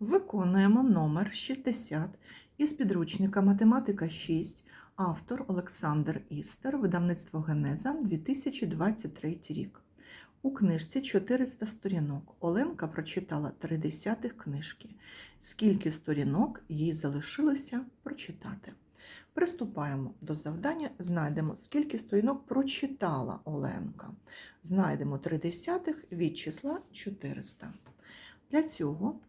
Виконуємо номер 60 із підручника Математика 6, автор Олександр Істер, видавництво Генеза 2023 рік. У книжці 400 сторінок. Оленка прочитала три десятих книжки. Скільки сторінок їй залишилося прочитати? Приступаємо до завдання, знайдемо, скільки сторінок прочитала Оленка. Знайдемо три десятих від числа 400. Для цього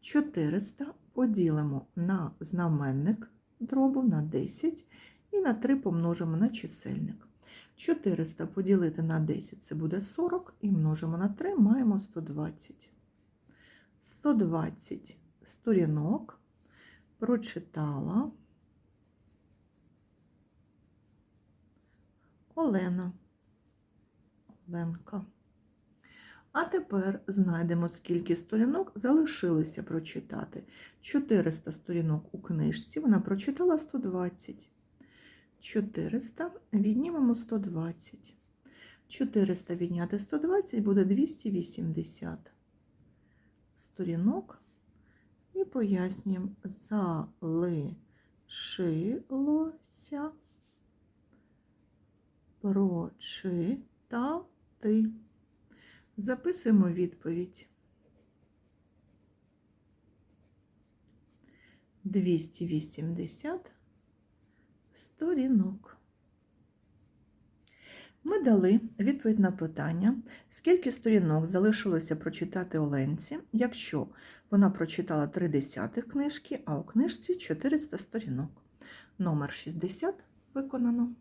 400 поділимо на знаменник дробу на 10 і на 3 помножимо на чисельник. 400 поділити на 10 це буде 40 і множимо на 3 маємо 120. 120 сторінок прочитала Олена. Оленка. А тепер знайдемо, скільки сторінок залишилося прочитати. 400 сторінок у книжці, вона прочитала 120. 400 віднімемо 120. 400 відняти 120 буде 280 сторінок. І пояснюємо, залишилося прочитати. Записуємо відповідь. 280 сторінок. Ми дали відповідь на питання, скільки сторінок залишилося прочитати Оленці, якщо вона прочитала 3 десятих книжки, а у книжці 400 сторінок. Номер 60 виконано.